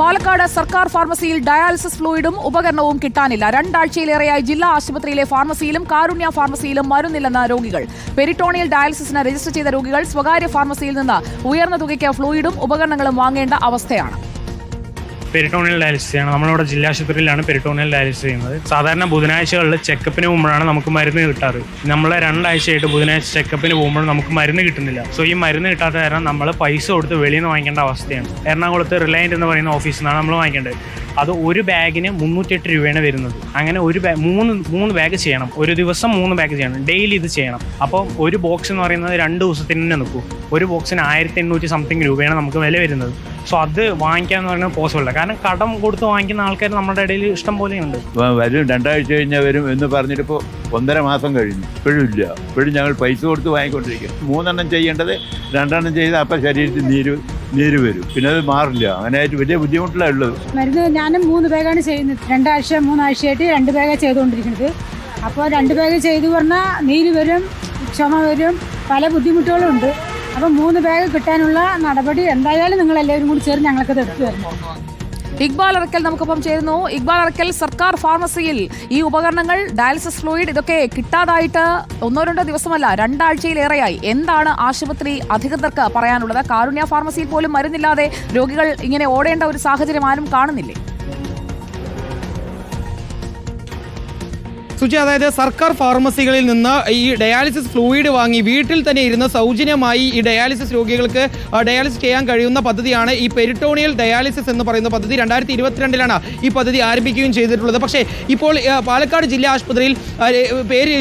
പാലക്കാട് സർക്കാർ ഫാർമസിയിൽ ഡയാലിസിസ് ഫ്ലൂയിഡും ഉപകരണവും കിട്ടാനില്ല. രണ്ടാഴ്ചയിലേറെയായി ജില്ലാ ആശുപത്രിയിലെ ഫാർമസിയിലും കാരുണ്യ ഫാർമസിയിലും മരുന്നില്ലെന്ന രോഗികൾ. പെരിട്ടോണിയൽ ഡയാലിസിസിന് രജിസ്റ്റർ ചെയ്ത രോഗികൾ സ്വകാര്യ ഫാർമസിയിൽ നിന്ന് ഉയർന്ന തുകയ്ക്ക് ഫ്ലൂയിഡും ഉപകരണങ്ങളും വാങ്ങേണ്ട അവസ്ഥയാണ്. പെരിട്ടോണിയൽ ഡയാലിസിസ് ചെയ്യണം. നമ്മളിവിടെ ജില്ലാശുപത്രിയിലാണ് പെരിട്ടോണിയൽ ഡയാലിസിസ് ചെയ്യുന്നത്. സാധാരണ ബുധനാഴ്ചകളിൽ ചെക്കപ്പിന് പോകുമ്പോഴാണ് നമുക്ക് മരുന്ന് കിട്ടാറ്. നമ്മളെ രണ്ടാഴ്ചയായിട്ട് ബുധനാഴ്ച ചെക്കപ്പിന് പോകുമ്പോൾ നമുക്ക് മരുന്ന് കിട്ടുന്നില്ല. സോ ഈ മരുന്ന് കിട്ടാത്ത കാരണം നമ്മൾ പൈസ കൊടുത്ത് വെളിയിൽ നിന്ന് വാങ്ങിക്കേണ്ട അവസ്ഥയാണ്. എറണാകുളത്ത് റിലയന്റ് എന്ന് പറയുന്ന ഓഫീസിൽ നിന്നാണ് നമ്മൾ വാങ്ങിക്കേണ്ടത്. അത് ഒരു ബാഗിന് മുന്നൂറ്റെട്ട് രൂപയാണ് വരുന്നത്. അങ്ങനെ ഒരു ബാഗ് മൂന്ന് മൂന്ന് ബാഗ് ചെയ്യണം. ഒരു ദിവസം മൂന്ന് ബാഗ് ചെയ്യണം. ഡെയിലി ഇത് ചെയ്യണം. അപ്പോൾ ഒരു ബോക്സ് എന്ന് പറയുന്നത് രണ്ട് ദിവസത്തിന് തന്നെ നിൽക്കും. ഒരു ബോക്സിന് ആയിരത്തി എണ്ണൂറ്റി സംതിങ് രൂപയാണ് നമുക്ക് വില വരുന്നത്. സോ അത് വാങ്ങിക്കാന്ന് പറയുന്നത് പോസിബിൾ അല്ല. കാരണം കടം കൊടുത്ത് വാങ്ങിക്കുന്ന ആൾക്കാർ നമ്മുടെ ഇടയിൽ ഇഷ്ടം പോലെയുണ്ട്. ഉണ്ട് വരും. രണ്ടാഴ്ച കഴിഞ്ഞാൽ വരും എന്ന് പറഞ്ഞിട്ട് ഇപ്പോൾ ഒന്നര മാസം കഴിഞ്ഞു. ഇപ്പോഴും ഇല്ല. ഇപ്പോഴും ഞങ്ങൾ പൈസ കൊടുത്ത് വാങ്ങിക്കൊണ്ടിരിക്കും. മൂന്നെണ്ണം ചെയ്യേണ്ടത് രണ്ടെണ്ണം ചെയ്ത് അപ്പം ശരീരത്തിൽ നീര് നീര് വരും. പിന്നെ അത് മാറില്ല. അങ്ങനെ ആയിട്ട് വലിയ ബുദ്ധിമുട്ടിലാണ് ഉള്ളത്. മരുന്ന് ഞാനും മൂന്ന് ബാഗാണ് ചെയ്യുന്നത്. രണ്ടാഴ്ച മൂന്നാഴ്ചയായിട്ട് രണ്ട് ബാഗാണ് ചെയ്തുകൊണ്ടിരിക്കുന്നത്. അപ്പോൾ രണ്ട് ബാഗ് ചെയ്തു പറഞ്ഞാൽ നീര് വരും ക്ഷമ വരും പല ബുദ്ധിമുട്ടുകളും ഉണ്ട്. അപ്പോൾ മൂന്ന് ബാഗ് കിട്ടാനുള്ള നടപടി എന്തായാലും നിങ്ങൾ എല്ലാവരും കൂടി ചേർന്ന് ഞങ്ങൾക്ക് എടുത്തു തരുന്നു. ഇക്ബാൽ അറക്കൽ നമുക്കൊപ്പം ചേരുന്നു. ഇക്ബാൽ അറക്കൽ സർക്കാർ ഫാർമസിയിൽ ഈ ഉപകരണങ്ങൾ ഡയാലിസിസ് ഫ്ലൂയിഡ് ഇതൊക്കെ കിട്ടാതായിട്ട് ഒന്നോ രണ്ടോ ദിവസമല്ല രണ്ടാഴ്ചയിലേറെയായി. എന്താണ് ആശുപത്രി അധികൃതർക്ക് പറയാനുള്ളത്? കാരുണ്യ ഫാർമസിയിൽ പോലും മരുന്നില്ലാതെ രോഗികൾ ഇങ്ങനെ ഓടേണ്ട ഒരു സാഹചര്യം ആരും കാണുന്നില്ലേ? സുജി അതായത് സർക്കാർ ഫാർമസികളിൽ നിന്ന് ഈ ഡയാലിസിസ് ഫ്ലൂയിഡ് വാങ്ങി വീട്ടിൽ തന്നെ ഇരുന്ന് സൗജന്യമായി ഈ ഡയാലിസിസ് രോഗികൾക്ക് ഡയാലിസിസ് ചെയ്യാൻ കഴിയുന്ന പദ്ധതിയാണ് ഈ പെരിട്ടോണിയൽ ഡയാലിസിസ് എന്ന് പറയുന്ന പദ്ധതി. രണ്ടായിരത്തി ഇരുപത്തിരണ്ടിലാണ് ഈ പദ്ധതി ആരംഭിക്കുകയും ചെയ്തിട്ടുള്ളത്. പക്ഷേ ഇപ്പോൾ പാലക്കാട് ജില്ലാ ആശുപത്രിയിൽ പേര്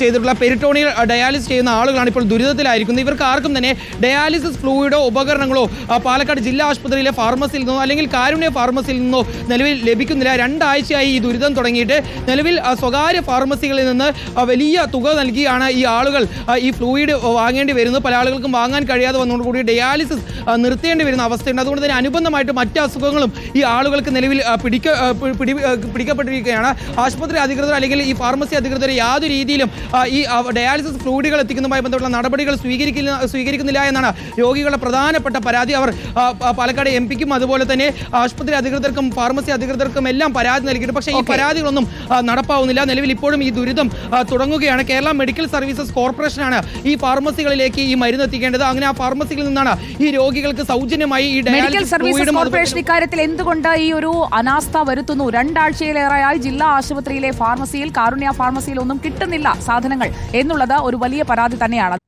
ചെയ്തിട്ടുള്ള പെരിട്ടോണിയൽ ഡയാലിസിസ് ചെയ്യുന്ന ആളുകളാണ് ഇപ്പോൾ ദുരിതത്തിലായിരിക്കുന്നത്. ഇവർക്ക് ആർക്കും തന്നെ ഡയാലിസിസ് ഫ്ലൂയിഡോ ഉപകരണങ്ങളോ പാലക്കാട് ജില്ലാ ആശുപത്രിയിലെ ഫാർമസിയിൽ നിന്നോ അല്ലെങ്കിൽ കാരുണ്യ ഫാർമസിയിൽ നിന്നോ നിലവിൽ ലഭിക്കുന്നില്ല. രണ്ടാഴ്ചയായി ഈ ദുരിതം തുടങ്ങിയിട്ട് നിലവിൽ സ്വകാര്യ ഫാർമസികളിൽ നിന്ന് വലിയ തുക നൽകിയാണ് ഈ ആളുകൾ. ഈ ഫ്ലൂയിഡ് വാങ്ങേണ്ടി വരുന്നത്. പല ആളുകൾക്കും വാങ്ങാൻ കഴിയാതെ വന്നതോടുകൂടി ഡയാലിസിസ് നിർത്തേണ്ടി വരുന്ന അവസ്ഥയുണ്ട്. അതുകൊണ്ട് തന്നെ അനുബന്ധമായിട്ട് മറ്റ് അസുഖങ്ങളും ഈ ആളുകൾക്ക് നിലവിൽ പിടിക്ക പിടി പിടിക്കപ്പെട്ടിരിക്കുകയാണ്. ആശുപത്രി അധികൃതർ അല്ലെങ്കിൽ ഈ ഫാർമസി അധികൃതർ യാതൊരു രീതിയിലും ഈ ഡയാലിസിസ് ഫ്ലൂയിഡുകൾ എത്തിക്കുന്നതുമായി ബന്ധപ്പെട്ട നടപടികൾ സ്വീകരിക്കില്ല സ്വീകരിക്കുന്നില്ല എന്നാണ് രോഗികളുടെ പ്രധാനപ്പെട്ട പരാതി. അവർ പാലക്കാട് എം പിക്കും അതുപോലെ തന്നെ ആശുപത്രി അധികൃതർക്കും ഫാർമസി അധികൃതർക്കും എല്ലാം പരാതി നൽകിയിട്ടുണ്ട്. പക്ഷേ ഈ പരാതികളൊന്നും നടപ്പാവുന്നില്ല. നിലവിൽ ഇപ്പോഴും ഈ ദുരിതം തുടങ്ങുകയാണ്. കേരള മെഡിക്കൽ സർവീസസ് കോർപ്പറേഷനാണ് ഈ ഫാർമസികളിലേക്ക് ഈ മരുന്ന് എത്തിക്കേണ്ടത്. അങ്ങനെ ആ ഫാർമസികളിൽ നിന്നാണ് ഈ രോഗികൾക്ക് സൗജന്യമായി ഈ മെഡിക്കൽ സർവീസ് സർവീസസ് കോർപ്പറേഷൻ ഇക്കാര്യത്തിൽ എന്തുകൊണ്ട് ഈ ഒരു അനാസ്ഥ വരുത്തുന്നു? രണ്ടാഴ്ചയിലേറെയായി ജില്ലാ ആശുപത്രിയിലെ ഫാർമസിയിൽ കാരുണ്യ ഫാർമസിയിൽ ഒന്നും കിട്ടുന്നില്ല സാധനങ്ങൾ എന്നുള്ളത് ഒരു വലിയ പരാതി തന്നെയാണ്.